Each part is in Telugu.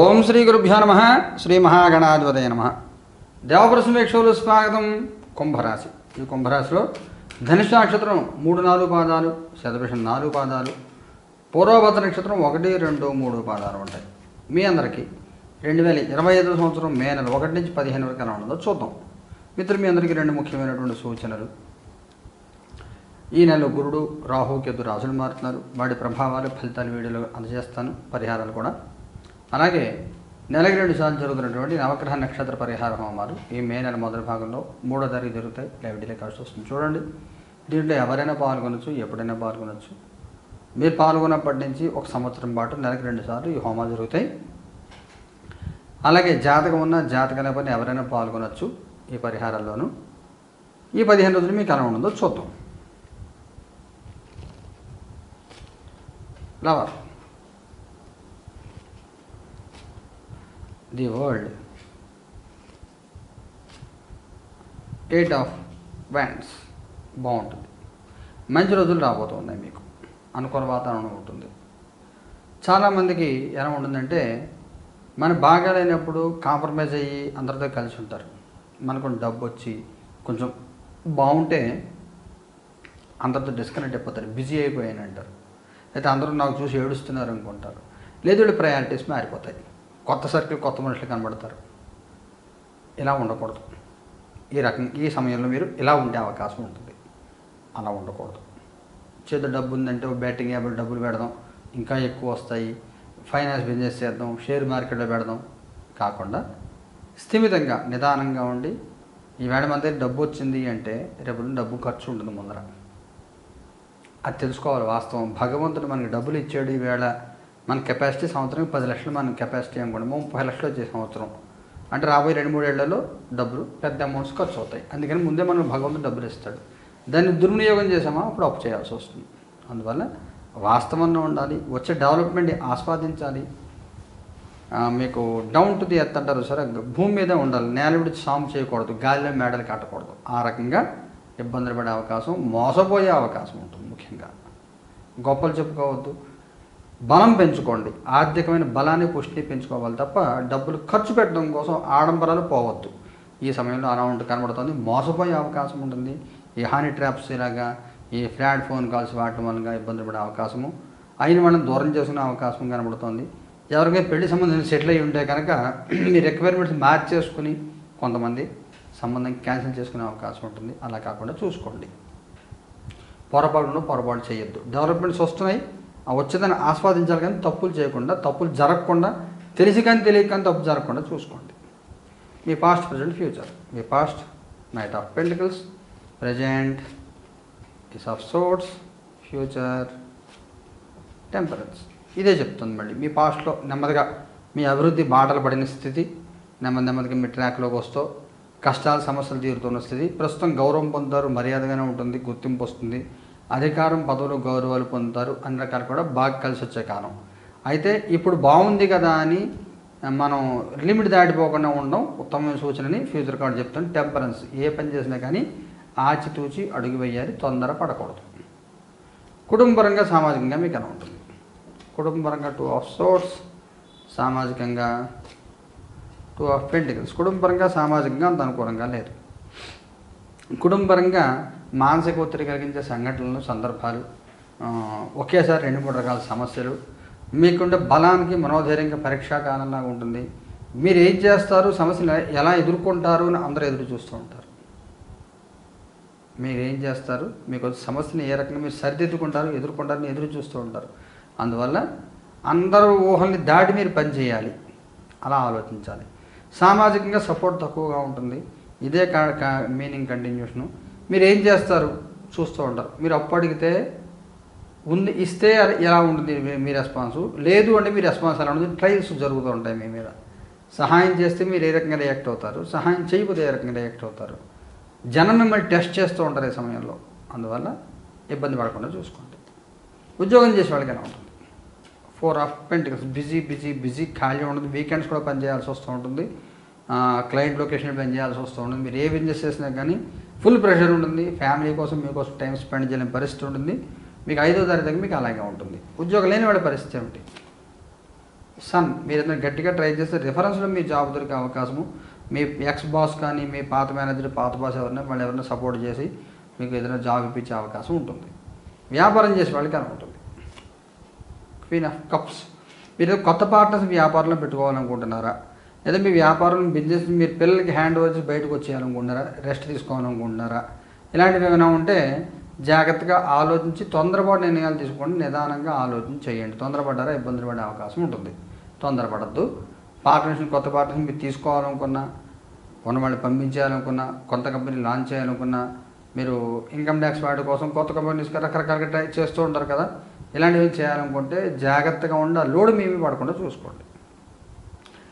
ఓం శ్రీ గురుభ్యో నమ. శ్రీ మహాగణాధిపతయ నమ. దేవపుర స్వాగతం. కుంభరాశి. ఈ కుంభరాశిలో ధనుష నక్షత్రం మూడు నాలుగు పాదాలు శతభిషం నాలుగు పాదాలు పూర్వభద్ర నక్షత్రం ఒకటి రెండు మూడు పాదాలు ఉంటాయి. మీ అందరికీ రెండు వేల ఇరవై ఐదు సంవత్సరం మే నెల ఒకటి నుంచి పదిహేను వరకు ఎలా ఉండదో చూద్దాం. మిత్రులు మీ అందరికీ రెండు ముఖ్యమైనటువంటి సూచనలు. ఈ నెలలో గురుడు రాహు కేతు రాజులు మారుతున్నారు. వాటి ప్రభావాలు ఫలితాలు వీడియోలో అందజేస్తాను. పరిహారాలు కూడా అలాగే నెలకి రెండు సార్లు జరుగుతున్నటువంటి నవగ్రహ నక్షత్ర పరిహార హోమాలు ఈ మే నెల మొదటి భాగంలో మూడో తారీఖు జరుగుతాయి. లైవ్ టెలికాస్ట్ వస్తుంది. చూడండి. దీంట్లో ఎవరైనా పాల్గొనొచ్చు ఎప్పుడైనా పాల్గొనొచ్చు. మీరు పాల్గొన్నప్పటి నుంచి ఒక సంవత్సరం పాటు నెలకి రెండు సార్లు ఈ హోమాలు జరుగుతాయి. అలాగే జాతకం ఉన్న జాతక లేకపోతే ఎవరైనా పాల్గొనొచ్చు ఈ పరిహారాల్లోనూ. ఈ పదిహేను రోజులు మీకు ఎలా ఉండదో చూద్దాం. Lover. The world. Eight of wands బాగుంటుంది. మంచి రోజులు రాబోతున్నాయి మీకు. అనుకున్న వాతావరణం ఉంటుంది. చాలామందికి ఎలా ఉంటుందంటే మనం బాగాలేనప్పుడు కాంప్రమైజ్ అయ్యి అందరితో కలిసి ఉంటారు. మనకు డబ్బు వచ్చి కొంచెం బాగుంటే అందరితో డిస్కనెక్ట్ అయిపోతారు. బిజీ అయిపోయాను అంటారు అయితే అందరూ నాకు చూసి ఏడుస్తున్నారు అనుకుంటారు. లేదు వీళ్ళు ప్రయారిటీస్ మారిపోతాయి. కొత్త సర్కిల్ కొత్త మనుషులు కనబడతారు. ఇలా ఉండకూడదు. ఈ రకం ఈ సమయంలో మీరు ఇలా ఉండే అవకాశం ఉంటుంది. అలా ఉండకూడదు. చేతి డబ్బు ఉందంటే బ్యాటింగ్ యాభై డబ్బులు పెడదాం. ఇంకా ఎక్కువ వస్తాయి. ఫైనాన్స్ బిజినెస్ చేద్దాం. షేర్ మార్కెట్లో పెడదాం. కాకుండా స్థిమితంగా నిదానంగా ఉండి ఈవేళ మన దగ్గర డబ్బు వచ్చింది అంటే రేపు డబ్బు ఖర్చు ఉంటుంది ముందర. అది తెలుసుకోవాలి వాస్తవం. భగవంతుడు మనకి డబ్బులు ఇచ్చాడు ఈవేళ మన కెపాసిటీ సంవత్సరం పది లక్షలు మన కెపాసిటీ అనుకోండి ముప్పై లక్షలు వచ్చే సంవత్సరం. అంటే రాబోయే రెండు మూడేళ్ళలో డబ్బులు పెద్ద అమౌంట్స్ ఖర్చు అవుతాయి. అందుకని ముందే మనం భగవంతుడు డబ్బులు ఇస్తాడు. దాన్ని దుర్వినియోగం చేసామా? అప్పుడు అప్పు చేయాల్సి వస్తుంది. అందువల్ల వాస్తవంగా ఉండాలి వచ్చే డెవలప్మెంట్ ఆస్వాదించాలి. మీకు డౌన్ టు ది ఎత్ అంటారు సరే భూమి మీద ఉండాలి. నేల విడిచి సాము చేయకూడదు. గాలిలో మేడలు కట్టకూడదు ఆ రకంగా ఇబ్బందులు పడే అవకాశం మోసపోయే అవకాశం ఉంటుంది ముఖ్యంగా. గొప్పలు చెప్పుకోవద్దు. బలం పెంచుకోండి. ఆర్థికమైన బలాన్ని పుష్టిని పెంచుకోవాలి తప్ప డబ్బులు ఖర్చు పెట్టడం కోసం ఆడంబరాలు పోవద్దు. ఈ సమయంలో అలా కనబడుతుంది. మోసపోయే అవకాశం ఉంటుంది. ఈ హాని ట్రాప్స్ ఇలాగా ఈ ఫ్లాట్ ఫోన్ కాల్స్ వాడటం వల్ల ఇబ్బందులు పడే అవకాశము అయిన వాళ్ళని దూరం చేసుకునే అవకాశం కనబడుతుంది. ఎవరికైనా పెళ్ళి సంబంధం సెటిల్ అయ్యి ఉంటే కనుక మీ రిక్వైర్మెంట్స్ మార్చేసుకుని కొంతమంది సంబంధం క్యాన్సిల్ చేసుకునే అవకాశం ఉంటుంది. అలా కాకుండా చూసుకోండి. పొరపాటును పొరపాటు చేయొద్దు. డెవలప్మెంట్స్ వస్తున్నాయి. వచ్చేదాన్ని ఆస్వాదించాలి కానీ తప్పులు చేయకుండా తప్పులు జరగకుండా తెలిసి కానీ తెలియక కానీ తప్పు జరగకుండా చూసుకోండి. మీ past present future me past knight of pentacles present ace of swords future temperance ఇదే చెప్తుంది మళ్ళీ. మీ పాస్ట్లో నెమ్మదిగా మీ అభివృద్ధి బాటలు పడిన స్థితి నెమ్మది నెమ్మదిగా మీ ట్రాక్లోకి వస్తూ కష్టాలు సమస్యలు తీరుతున్న స్థితి ప్రస్తుతం గౌరవం పొందుతారు మర్యాదగానే ఉంటుంది గుర్తింపు వస్తుంది అధికారం పదవులు గౌరవాలు పొందుతారు అన్ని రకాలు కూడా బాగా కలిసి వచ్చే కాలం. అయితే ఇప్పుడు బాగుంది కదా అని మనం లిమిట్ దాటిపోకుండా ఉండడం ఉత్తమమైన సూచనని ఫ్యూచర్ కార్డు చెప్తాను టెంపరెన్స్. ఏ పని చేసినా కానీ ఆచితూచి అడుగు వేయాలి తొందర పడకూడదు. కుటుంబపరంగా సామాజికంగా మీకు ఎలా ఉంటుంది? కుటుంబపరంగా టూ ఆఫ్ సోర్స్ సామాజికంగా టూ ఆఫ్ పెంటికల్స్ కుటుంబపరంగా సామాజికంగా అంత అనుకూలంగా లేదు. కుటుంబపరంగా మానసిక ఒత్తిడి కలిగించే సంఘటనలు సందర్భాలు ఒకేసారి రెండు మూడు రకాల సమస్యలు. మీకుండే బలానికి మనోధైర్యంగా పరీక్షా కాలంలాగా ఉంటుంది. మీరు ఏం చేస్తారు? సమస్యను ఎలా ఎదుర్కొంటారు అని అందరూ ఎదురు చూస్తూ ఉంటారు. మీరు ఏం చేస్తారు? మీకు సమస్యను సమస్యని ఏ రకంగా మీరు సరిదిద్దుకుంటారు ఎదుర్కొంటారని ఎదురు చూస్తూ ఉంటారు. అందువల్ల అందరూ ఊహల్ని దాటి మీరు పని చేయాలి. అలా ఆలోచించాలి. సామాజికంగా సపోర్ట్ తక్కువగా ఉంటుంది. ఇదే కా కా- మీనింగ్ కంటిన్యూషను. మీరు ఏం చేస్తారు? చూస్తూ ఉంటారు. మీరు అప్పు అడిగితే ఉంది ఇస్తే అది ఎలా ఉంటుంది మీ- మీ రెస్పాన్స్? లేదు అంటే మీ రెస్పాన్స్ ఎలా ఉంటుంది? ట్రయల్స్ జరుగుతూ ఉంటాయి మీ మీద. సహాయం చేస్తే మీరు ఏ రకంగా రియాక్ట్ అవుతారు? సహాయం చేయకపోతే ఏ రకంగా రియాక్ట్ అవుతారు? జనం మిమ్మల్ని టెస్ట్ చేస్తూ ఉంటారు ఈ సమయంలో. అందువల్ల ఇబ్బంది పడకుండా చూసుకోండి. ఉద్యోగం చేసే వాళ్ళకి ఎలా ఉంటుంది? Four of pentacles busy busy busy ఖాళీ ఉంటుంది. వీకెండ్స్ కూడా పనిచేయాల్సి వస్తూ ఉంటుంది. క్లయింట్ లొకేషన్ పని చేయాల్సి వస్తూ ఉంటుంది మీరు ఏ బిజినెస్ చేసినా కానీ ఫుల్ ప్రెషర్ ఉంటుంది. ఫ్యామిలీ కోసం మీకోసం టైం స్పెండ్ చేయలేని పరిస్థితి ఉంటుంది. మీకు ఐదో తారీఖు దగ్గర మీకు అలాగే ఉంటుంది. ఉద్యోగం లేని వాడి పరిస్థితి ఏమిటి? సన్ మీరు ఏదైనా గట్టిగా ట్రై చేస్తే రిఫరెన్స్లో మీ జాబ్ దొరికే అవకాశము. మీ ఎక్స్ బాస్ కానీ మీ పాత మేనేజర్ పాత బాస్ ఎవరైనా వాళ్ళు ఎవరైనా సపోర్ట్ చేసి మీకు ఏదైనా జాబ్ ఇప్పించే అవకాశం ఉంటుంది. వ్యాపారం చేసే వాళ్ళకి అనుకుంటుంది ఉంటుంది. క్వీన్ ఆఫ్ కప్స్ మీరు కొత్త పార్ట్నర్స్ వ్యాపారంలో పెట్టుకోవాలనుకుంటున్నారా? లేదా మీ వ్యాపారం బిజినెస్ మీరు పిల్లలకి హ్యాండ్ ఓవర్ చేసి బయటకు వచ్చేయాలనుకుంటున్నారా? రెస్ట్ తీసుకోవాలనుకుంటున్నారా? ఇలాంటివి ఏమైనా ఉంటే జాగ్రత్తగా ఆలోచించి తొందరపాటు నిర్ణయాలు తీసుకోండి. నిదానంగా ఆలోచన చేయండి. తొందరపడ్డారా? ఇబ్బందులు పడే అవకాశం ఉంటుంది. తొందరపడద్దు. పార్ట్నర్షిప్ కొత్త పార్ట్నర్షిప్ మీరు తీసుకోవాలనుకున్నా ఉన్న వాళ్ళు పంపించేయాలనుకున్నా కొత్త కంపెనీ లాంచ్ చేయాలనుకున్నా మీరు ఇన్కమ్ ట్యాక్స్ వాటి కోసం కొత్త కంపెనీస్ రకరకాలుగా ట్రై చేస్తూ ఉంటారు కదా. ఇలాంటివి చేయాలనుకుంటే జాగ్రత్తగా ఉండి ఆ లోడ్ మేమీ పడకుండా చూసుకోండి.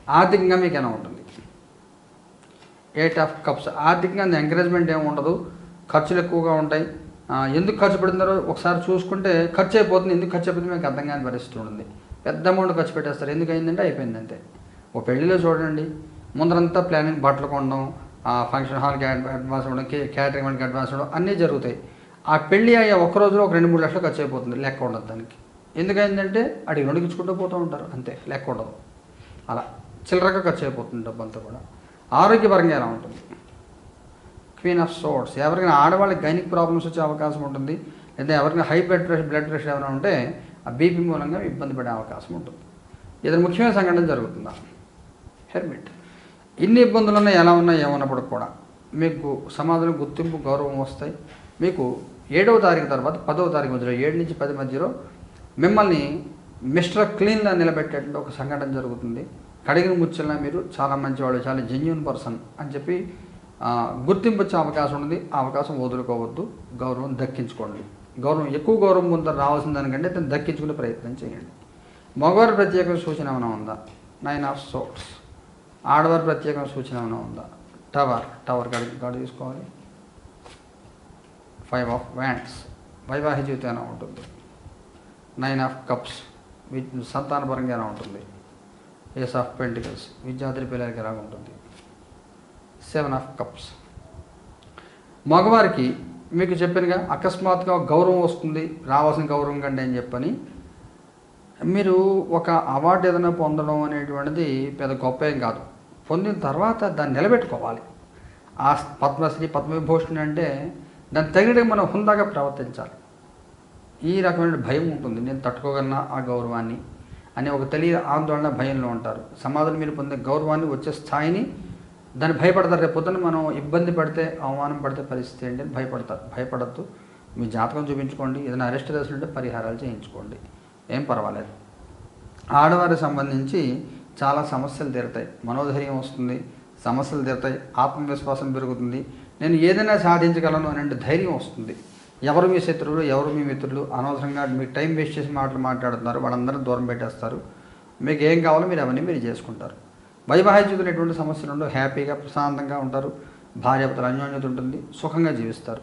ఆర్థికంగా మీకు ఎలా ఉంటుంది? ఎయిట్ ఆఫ్ కప్స్ ఆర్థికంగా ఎంకరేజ్మెంట్ ఏమి ఉండదు. ఖర్చులు ఎక్కువగా ఉంటాయి. ఎందుకు ఖర్చు పెడుతున్నారో ఒకసారి చూసుకుంటే ఖర్చు అయిపోతుంది. ఎందుకు ఖర్చు అయిపోతుంది మీకు అర్థం కాని పరిస్థితి ఉంటుంది. పెద్ద అమౌంట్ ఖర్చు పెట్టేస్తారు. ఎందుకు అయిందంటే అయిపోయింది అంతే. ఓ పెళ్ళిలో చూడండి. ముందరంతా ప్లానింగ్ బట్టలు కొనడం ఆ ఫంక్షన్ హాల్కి అడ్వాన్స్ ఇవ్వడం క్యాటరింగ్ వాళ్ళకి అడ్వాన్స్ ఇవ్వడం అన్నీ జరుగుతాయి. ఆ పెళ్ళి అయ్యే ఒక్క రోజులో ఒక రెండు మూడు లక్షలు ఖర్చు అయిపోతుంది లెక్క ఉండదు దానికి. ఎందుకైందంటే అడిగి నడిగించుకుంటూ పోతూ ఉంటారు. అంతే. లెక్క ఉండదు. అలా. చిల్లరగా ఖర్చు అయిపోతుంది డబ్బంతా కూడా. ఆరోగ్యపరంగా ఎలా ఉంటుంది? క్వీన్ ఆఫ్ సోర్స్ ఎవరికైనా ఆడవాళ్ళకి గైనిక్ ప్రాబ్లమ్స్ వచ్చే అవకాశం ఉంటుంది. లేదా ఎవరికైనా high blood pressure blood pressure ఏమైనా ఉంటే ఆ బీపీ మూలంగా ఇబ్బంది పడే అవకాశం ఉంటుంది. ఏదైనా ముఖ్యమైన సంఘటన జరుగుతుందా? హెర్మిట్. ఇన్ని ఇబ్బందులున్నా ఎలా ఉన్నా ఏమన్నప్పుడు కూడా మీకు సమాజంలో గుర్తింపు గౌరవం వస్తాయి. మీకు ఏడవ తారీఖు తర్వాత పదవ తారీఖు మధ్యలో ఏడు నుంచి పది మధ్యలో మిమ్మల్ని మిస్టర్ క్లీన్గా నిలబెట్టేటువంటి ఒక సంఘటన జరుగుతుంది. కడిగిన ముచ్చల్లా మీరు చాలా మంచివాడు చాలా జెన్యున్ పర్సన్ అని చెప్పి గుర్తింపు వచ్చే అవకాశం ఉంది. ఆ అవకాశం వదులుకోవద్దు. గౌరవం దక్కించుకోండి. గౌరవం ఎక్కువ గౌరవం ముందర రావాల్సిన దానికంటే దాన్ని దక్కించుకునే ప్రయత్నం చేయండి. మగవారి ప్రత్యేక సూచన ఏమైనా ఉందా? నైన్ ఆఫ్ సోట్స్ ఆడవారి ప్రత్యేక సూచన ఏమైనా ఉందా? టవర్ టవర్ కాడికి కాడు తీసుకోవాలి. ఫైవ్ ఆఫ్ వ్యాండ్స్ వైవాహిక జీవితం ఉంటుంది? నైన్ ఆఫ్ కప్స్ సంతానపరంగా ఉంటుంది? Ace of pentacles? విద్యార్థి పిల్లలకి ఎలా ఉంటుంది? Seven of cups. మగవారికి మీకు చెప్పానుగా అకస్మాత్తుగా గౌరవం వస్తుంది రావాల్సిన గౌరవం కంటే అని చెప్పని. మీరు ఒక అవార్డు ఏదైనా పొందడం అనేటువంటిది పెద్ద గొప్ప ఏం కాదు. పొందిన తర్వాత దాన్ని నిలబెట్టుకోవాలి. ఆ పద్మశ్రీ పద్మవిభూషణ్ అంటే దాన్ని తగినట్టుగా మనం హుందాగా ప్రవర్తించాలి. ఈ రకమైన భయం ఉంటుంది. నేను తట్టుకోగలనా ఆ గౌరవాన్ని? అనే ఒక తెలియ ఆందోళన భయంలో ఉంటారు. సమాజంలో మీరు పొందే గౌరవాన్ని వచ్చే స్థాయిని దాన్ని భయపడతారు. రేపు పొద్దున్న మనం ఇబ్బంది పడితే అవమానం పడితే పరిస్థితి ఏంటి అని భయపడతారు భయపడద్దు. మీ జాతకం చూపించుకోండి. ఏదైనా అరెస్ట్ చేస్తుంటే పరిహారాలు చేయించుకోండి. ఏం పర్వాలేదు. ఆడవారికి సంబంధించి చాలా సమస్యలు తీరుతాయి. మనోధైర్యం వస్తుంది సమస్యలు తీరుతాయి ఆత్మవిశ్వాసం పెరుగుతుంది. నేను ఏదైనా సాధించగలను అనే ధైర్యం వస్తుంది. ఎవరు మీ శత్రువులు ఎవరు మీ మిత్రులు? అనవసరంగా మీకు టైం వేస్ట్ చేసి మాటలు మాట్లాడుతున్నారు. వాళ్ళందరూ దూరం పెట్టేస్తారు. మీకు ఏం కావాలో మీరు అవన్నీ మీరు చేసుకుంటారు. వైవాహిక జీవితంలో ఎటువంటి సమస్యలు ఉండవు హ్యాపీగా ప్రశాంతంగా ఉంటారు. భార్యాభర్తల అన్యోన్యత ఉంటుంది. సుఖంగా జీవిస్తారు.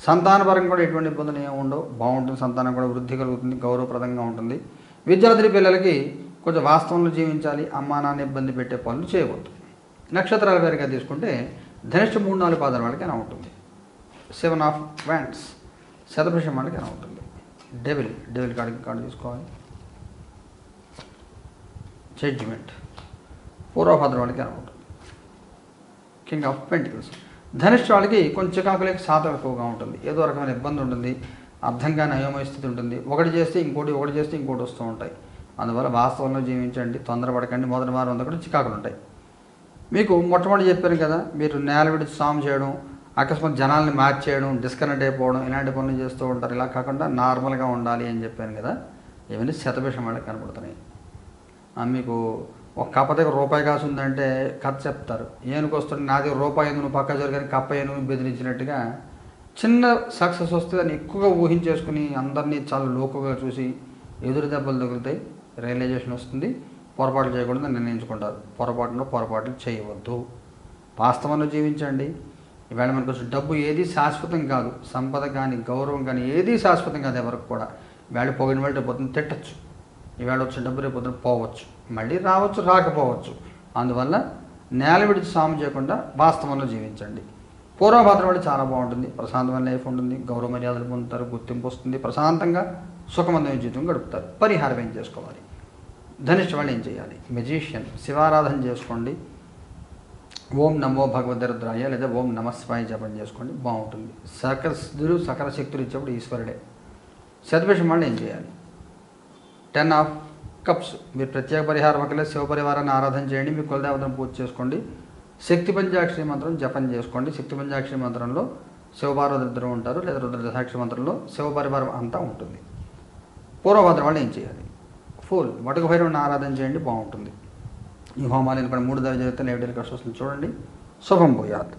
సంతానపరం కూడా ఎటువంటి ఇబ్బందులు ఏమి ఉండవు. బాగుంటుంది. సంతానం కూడా వృద్ధి కలుగుతుంది. గౌరవప్రదంగా ఉంటుంది. విద్యార్థి పిల్లలకి కొంచెం వాస్తవంలో జీవించాలి. అమ్మా నాన్న ఇబ్బంది పెట్టే పనులు చేయవద్దు. నక్షత్రాల పేరుగా తీసుకుంటే ధనిష్ట మూడు నాలుగు పాదాల వాళ్ళకి ఉంటుంది. సెవెన్ ఆఫ్ వ్యాండ్స్ శతభిషం వాళ్ళకి ఎలా ఉంటుంది డెవిల్ డెవిల్ కాడికి కార్డు చూసుకోవాలి జడ్జిమెంట్ పూర్వభద్ర వాళ్ళకి ఎలా ఉంటుంది కింగ్ ఆఫ్ పెంటికల్స్ ధనిష్ట వాళ్ళకి కొంచెం చికాకులకి శాతం ఎక్కువగా ఉంటుంది. ఏదో రకమైన ఇబ్బంది ఉంటుంది. అర్థం కాని అయోమయ స్థితి ఉంటుంది. ఒకటి చేస్తే ఇంకోటి ఒకటి చేస్తే ఇంకోటి వస్తూ ఉంటాయి. అందువల్ల వాస్తవంలో జీవించండి. తొందరపడకండి. మొదటి వారం అంతా కూడా చికాకులు ఉంటాయి. మీకు మొట్టమొదటి చెప్పాను కదా మీరు నేల విడిచి సాము చేయడం అకస్మాత్ జనాల్ని మార్చేయడం డిస్కనెక్ట్ అయిపోవడం ఇలాంటి పనులు చేస్తూ ఉంటారు. ఇలా కాకుండా నార్మల్గా ఉండాలి అని చెప్పాను కదా. ఇవన్నీ శతభిషం వాళ్ళకి కనపడుతున్నాయి. మీకు ఒక కప్ప దగ్గర రూపాయి కాసు ఉందంటే కథ చెప్తారు. ఏనుగు వస్తుంది నా దగ్గర రూపాయి ఎందుకు? నువ్వు పక్క జరిగిన కప్ప ఏనుగు బెదిరించినట్టుగా చిన్న సక్సెస్ వస్తే దాన్ని ఎక్కువగా ఊహించేసుకుని అందరినీ చాలా లోకుగా చూసి ఎదురు దెబ్బలు తగులుతాయి. రియలైజేషన్ వస్తుంది. పొరపాట్లు చేయకూడదు నిర్ణయించుకుంటారు. పొరపాటున పొరపాట్లు చేయవద్దు. వాస్తవంలో జీవించండి. ఈవేళ మనకు వచ్చే డబ్బు ఏది శాశ్వతం కాదు సంపద కానీ గౌరవం కానీ ఏది శాశ్వతం కాదు ఎవరికి కూడా. వేళ పోగిన వాళ్ళు రేపు పొద్దున్న తిట్టచ్చు. ఈవేళ వచ్చే డబ్బు రేపు పొద్దున పోవచ్చు. మళ్ళీ రావచ్చు రాకపోవచ్చు. అందువల్ల నేల విడిచి సాము చేయకుండా వాస్తవంలో జీవించండి. పూర్వభద్రం వాళ్ళు చాలా బాగుంటుంది. ప్రశాంతమైన లైఫ్ ఉంటుంది. గౌరవ మర్యాదలు పొందుతారు గుర్తింపు వస్తుంది. ప్రశాంతంగా సుఖమందమైన జీవితం గడుపుతారు. పరిహారం ఏం చేసుకోవాలి? ధనిష్ట వాళ్ళు ఏం చేయాలి? మెజీషియన్ శివారాధన చేసుకోండి. ఓం నమో భగవద్రుద్రాయ లేదా ఓం నమస్వాయ జపం చేసుకోండి బాగుంటుంది. సకల సకల శక్తులు ఇచ్చేప్పుడు ఈశ్వరుడే. శతభిషం వాళ్ళు ఏం చేయాలి? టెన్ ఆఫ్ కప్స్ మీరు ప్రత్యేక పరిహారం ఒకలే శివ పరివారాన్ని ఆరాధన చేయండి మీ కులదేవతను పూజ చేసుకోండి. శక్తి పంచాక్షరి మంత్రం జపం చేసుకోండి. శక్తి పంచాక్షరి మంత్రంలో శివపార్వరుద్రం ఉంటారు లేదా రుద్రదశాక్షి మంత్రంలో శివ పరివారం అంతా ఉంటుంది. పూర్వభద్రం వాళ్ళు ఏం చేయాలి? ఫుల్ మటుకు భైరవుని ఆరాధన చేయండి బాగుంటుంది. ఈ హోమాలను కూడా మూడు దర్జాలతో నైవేద్యాలు వస్తుంది చూడండి. శుభం పోయాత్